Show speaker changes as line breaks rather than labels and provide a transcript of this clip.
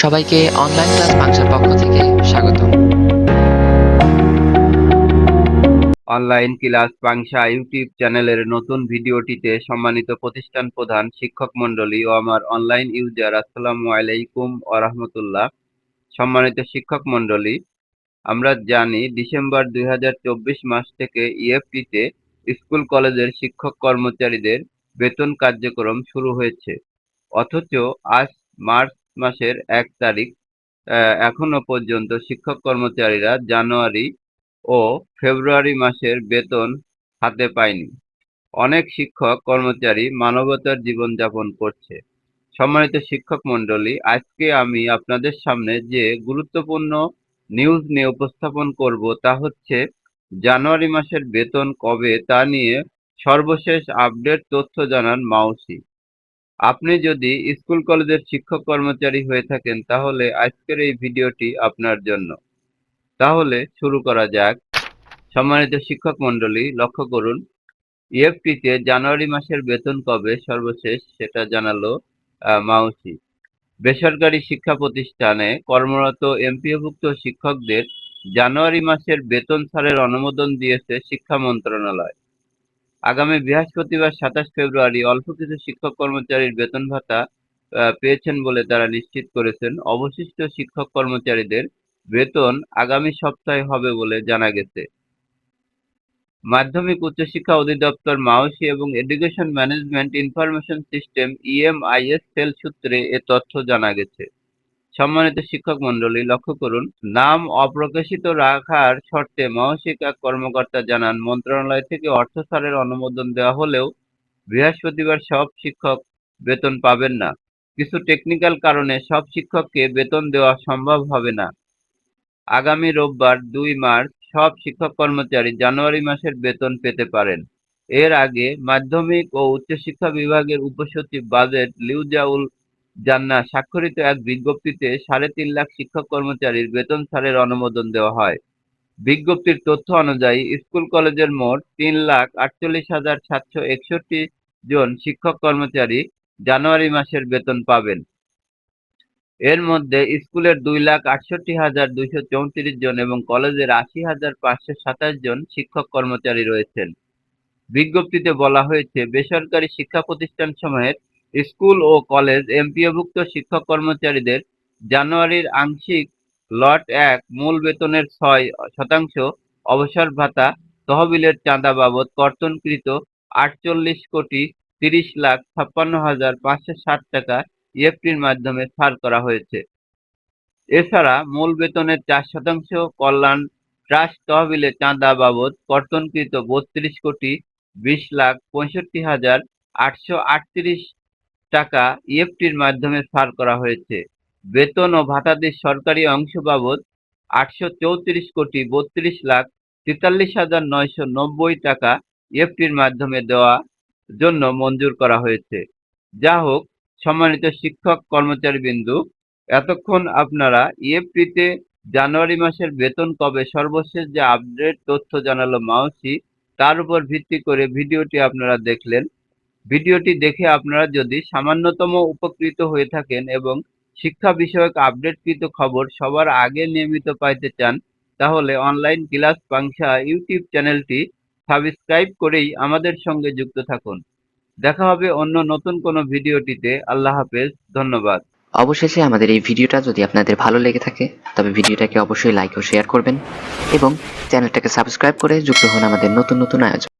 সবাইকে online class বাংশার পক্ষ থেকে স্বাগত।
অনলাইন ক্লাস পাংশা ইউটিউব চ্যানেলের নতুন ভিডিওটিতে সম্মানিত প্রতিষ্ঠান প্রধান শিক্ষক মণ্ডলী ও আমার অনলাইন ইউজার আসসালামু আলাইকুম ও রহমতুল্লাহ। সম্মানিত শিক্ষক মণ্ডলী, আমরা জানি ডিসেম্বর দুই হাজার চব্বিশ মাস থেকে ইএফটিতে স্কুল কলেজের শিক্ষক কর্মচারীদের বেতন কার্যক্রম শুরু হয়েছে। অথচ আজ মার্চ মাসের এক তারিখ এখনও পর্যন্ত শিক্ষক কর্মচারীরা জানুয়ারি ও ফেব্রুয়ারি মাসের বেতন হাতে পায়নি। অনেক শিক্ষক কর্মচারী মানবতার জীবনযাপন করছে। সম্মানিত শিক্ষক মণ্ডলী, আজকে আমি আপনাদের সামনে যে গুরুত্বপূর্ণ নিউজ নিয়ে উপস্থাপন করব তা হচ্ছে জানুয়ারি মাসের বেতন কবে তা নিয়ে সর্বশেষ আপডেট তথ্য জানান মাউসি। আপনি যদি স্কুল কলেজের শিক্ষক কর্মচারী হয়ে থাকেন, তাহলে আজকের এই ভিডিওটি আপনার জন্য। তাহলে শুরু করা যাক। সম্মানিত শিক্ষক মণ্ডলী, লক্ষ্য করুন, ইএফটিতে জানুয়ারি মাসের বেতন কবে সর্বশেষ সেটা জানালো মাউসি। বেসরকারি শিক্ষা প্রতিষ্ঠানে কর্মরত এমপিওভুক্ত শিক্ষকদের জানুয়ারি মাসের বেতন ছাড়ের অনুমোদন দিয়েছে শিক্ষা মন্ত্রণালয়। আগামী বৃহস্পতিবার সাতাশ ফেব্রুয়ারি অল্প কিছু শিক্ষক কর্মচারীর বেতন ভাতা পেয়েছেন বলে তারা নিশ্চিত করেছেন। অবশিষ্ট শিক্ষক কর্মচারীদের বেতন আগামী সপ্তাহে হবে বলে জানা গেছে। মাধ্যমিক উচ্চশিক্ষা অধিদপ্তর মাওসি এবং education management information system, EMIS cell সূত্রে এ তথ্য জানা গেছে। সম্মানিত শিক্ষক মন্ডলী লক্ষ্য করুন, নাম অপ্রকাশিত রাখার শর্তে মহাশিক্ষা কর্মকর্তা জানান, মন্ত্রণালয় থেকে অর্থ ছাড়ের অনুমোদন দেওয়া হলেও বৃহস্পতিবার সব শিক্ষক বেতন পাবেন না। কিছু টেকনিক্যাল কারণে সব শিক্ষককে বেতন দেওয়া সম্ভব হবে না। আগামী রোববার দুই মার্চ সব শিক্ষক কর্মচারী জানুয়ারি মাসের বেতন পেতে পারেন। এর আগে মাধ্যমিক ও উচ্চশিক্ষা বিভাগের উপসচিব বাজেট লিউজাউল জান্না স্বাক্ষরিত এক বিজ্ঞপ্তিতে সাড়ে তিন লাখ শিক্ষক কর্মচারীর বেতন ছাড়ের অনুমোদন দেওয়া হয়। বিজ্ঞপ্তির তথ্য অনুযায়ী, স্কুল কলেজের মোট তিন লাখ আটচল্লিশ হাজার সাতশো একষট্টি জন শিক্ষক কর্মচারী জানুয়ারি মাসের বেতন পাবেন। এর মধ্যে স্কুলের দুই লাখ আটষট্টি হাজার দুইশো চৌত্রিশ জন এবং কলেজের আশি হাজার পাঁচশো সাতাশ জন শিক্ষক কর্মচারী রয়েছেন। বিজ্ঞপ্তিতে বলা হয়েছে, বেসরকারি শিক্ষা প্রতিষ্ঠান সময়ের স্কুল ও কলেজ এমপিওভুক্ত শিক্ষক কর্মচারীদের জানুয়ারির আংশিক লট এক মূল বেতনের ছয় শতাংশ অবসর ভাতা তহবিলের চাঁদা বাবদ কর্তনকৃত আটচল্লিশ কোটি তিরিশ লাখ ছাপ্পান্ন হাজার পাঁচশো ষাট টাকা ইএফটির মাধ্যমে ছাড় করা হয়েছে। এছাড়া মূল বেতনের চার শতাংশ কল্যাণ ট্রাস্ট তহবিলে চাঁদা বাবদ কর্তনকৃত বত্রিশ কোটি বিশ লাখ পঁয়ষট্টি হাজার আটশো আটত্রিশ টাকা ইএফটির মাধ্যমে ছাড় করা হয়েছে। বেতন ও ভাতাদির সরকারি অংশ বাবদ আটশো চৌত্রিশ কোটি বত্রিশ লাখ তেতাল্লিশ হাজার নয়শো নব্বই টাকা ইএফটির মাধ্যমে দেওয়া জন্য মঞ্জুর করা হয়েছে। যা হোক, সম্মানিত শিক্ষক কর্মচারী বিন্দু, এতক্ষণ আপনারা ইএফটিতে জানুয়ারি মাসের বেতন কবে সর্বশেষ যে আপডেট তথ্য জানালো মাউসি, তার উপর ভিত্তি করে ভিডিওটি আপনারা দেখলেন। ভিডিওটি দেখে আপনারা যদি সামান্যতম উপকৃত হয়ে থাকেন এবং শিক্ষা বিষয়ক আপডেটকৃত খবর সবার আগে নিয়মিত পাইতে চান, তাহলে অনলাইন ক্লাস পাংশা ইউটিউব চ্যানেলটি সাবস্ক্রাইব করেই আমাদের সঙ্গে যুক্ত থাকুন। দেখা হবে অন্য নতুন কোনো ভিডিওটিতে। আল্লাহ হাফেজ। ধন্যবাদ।
অবশেষে আমাদের এই ভিডিওটা যদি আপনাদের ভালো লেগে থাকে, তবে ভিডিওটাকে অবশ্যই লাইক ও শেয়ার করবেন এবং চ্যানেলটাকে সাবস্ক্রাইব করে যুক্ত হন আমাদের নতুন নতুন আয়োজন।